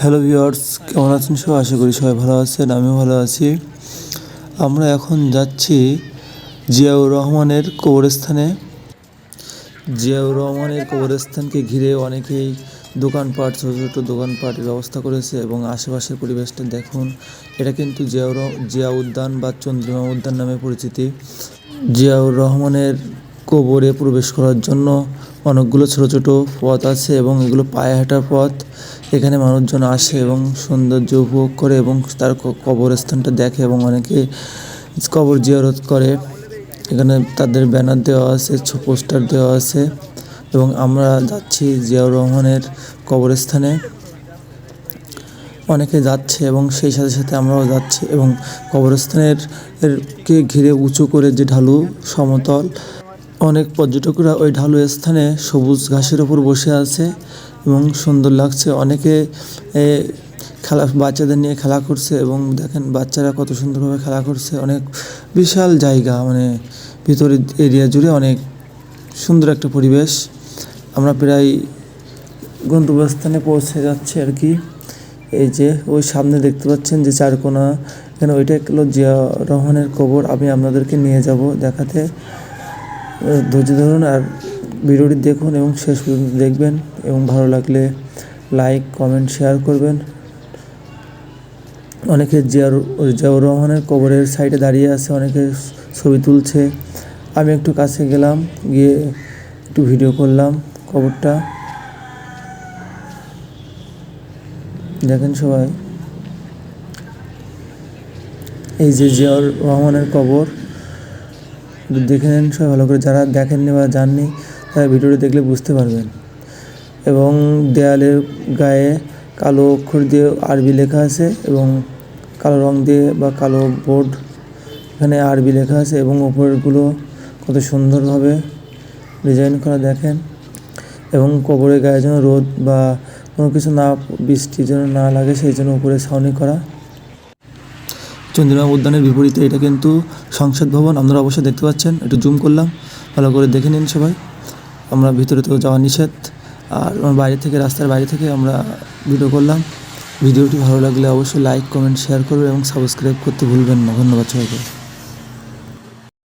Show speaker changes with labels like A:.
A: Hello viewers কেমন আছেন সবাই? আশা করি সবাই ভালো আছেন, আমিও ভালো আছি। আমরা এখন যাচ্ছি জিয়াউর রহমানের কবরস্থানে। জিয়াউর রহমানের কবরস্থানকে ঘিরে অনেকেই দোকানপাট, ছোটো ছোটো দোকানপাটের ব্যবস্থা করেছে এবং আশেপাশের পরিবেশটা দেখুন, এটা কিন্তু জিয়াউর জিয়া উদ্যান বা চন্দ্রিমা উদ্যান নামে পরিচিতি। জিয়াউর রহমানের কবরে প্রবেশ করার জন্য অনেকগুলো ছোট ছোট পথ আছে এবং এগুলো পায়ে হাঁটার পথ। এখানে মানুষজন আসে এবং সৌন্দর্য উপভোগ করে এবং তার কবরস্থানটা দেখে এবং অনেকে কবর জিয়ারত করে। এখানে তাদের ব্যানার দেওয়া আছে পোস্টার দেওয়া আছে এবং আমরা যাচ্ছি জিয়াউর রহমানের কবরস্থানে। অনেকে যাচ্ছে এবং সেই সাথে সাথে আমরাও যাচ্ছি এবং কবরস্থানের কে ঘিরে উঁচু করে যে ঢালু সমতল, অনেক পর্যটকরা ওই ঢালু স্থানে সবুজ ঘাসের ওপর বসে আছে। এবং সুন্দর লাগছে। অনেকে খেলা, বাচ্চাদের নিয়ে খেলা করছে এবং দেখেন বাচ্চারা কত সুন্দরভাবে খেলা করছে। অনেক বিশাল জায়গা মানে ভিতরের এরিয়া জুড়ে অনেক সুন্দর একটা পরিবেশ। আমরা প্রায় গন্তব্যস্থানে পৌঁছে যাচ্ছে আর কি। এই যে, ওই সামনে দেখতে পাচ্ছেন যে চারকোনা। এখানে ওইটা হলো জিয়া রহমানের কবর। আমি আপনাদেরকে নিয়ে যাব দেখাতে। ধৈর্য ধরুন আর ভিডিওটি দেখুন এবং শেষ পর্যন্ত দেখবেন এবং ভালো লাগলে লাইক, কমেন্ট, শেয়ার করবেন। অনেকে জিয়ার, জিয়াউর রহমানের কবরের সাইডে দাঁড়িয়ে আছে, অনেকে ছবি তুলছে। আমি একটু কাছে গেলাম, গিয়ে একটু ভিডিও করলাম কবরটা। দেখেন সবাই। এই যে জিয়াউর রহমানের কবর দেখে নেন সবাই, ভালো করে। যারা দেখেননি বা জাননি তারা ভিডিওটি দেখলে বুঝতে পারবেন। এবং দেয়ালের গায়ে কালো অক্ষর দিয়ে আরবি লেখা আছে এবং কালো রং দিয়ে বা কালো বোর্ড এখানে আরবি লেখা আছে এবং উপরেরগুলো কত সুন্দরভাবে ডিজাইন করা দেখেন। এবং কবরের গায়ে যেন রোদ বা কোনো কিছু না, বৃষ্টি যেন না লাগে সেই জন্য উপরে ছাউনি করা। চন্দ্রিমা উদ্যানের বিপরীতে এটা কিন্তু সংসদ ভবন, আপনারা অবশ্যই দেখতে পাচ্ছেন। একটু জুম করলাম, ভালো করে দেখে নিন সবাই। আমরা ভিতরে তো যাওয়া নিষেধ, আর আমার বাইরে থেকে, রাস্তার বাইরে থেকে আমরা ভিডিও করলাম। ভিডিওটি ভালো লাগলে অবশ্যই লাইক কমেন্ট শেয়ার করবেন এবং সাবস্ক্রাইব করতে ভুলবেন না। ধন্যবাদ সবাইকে।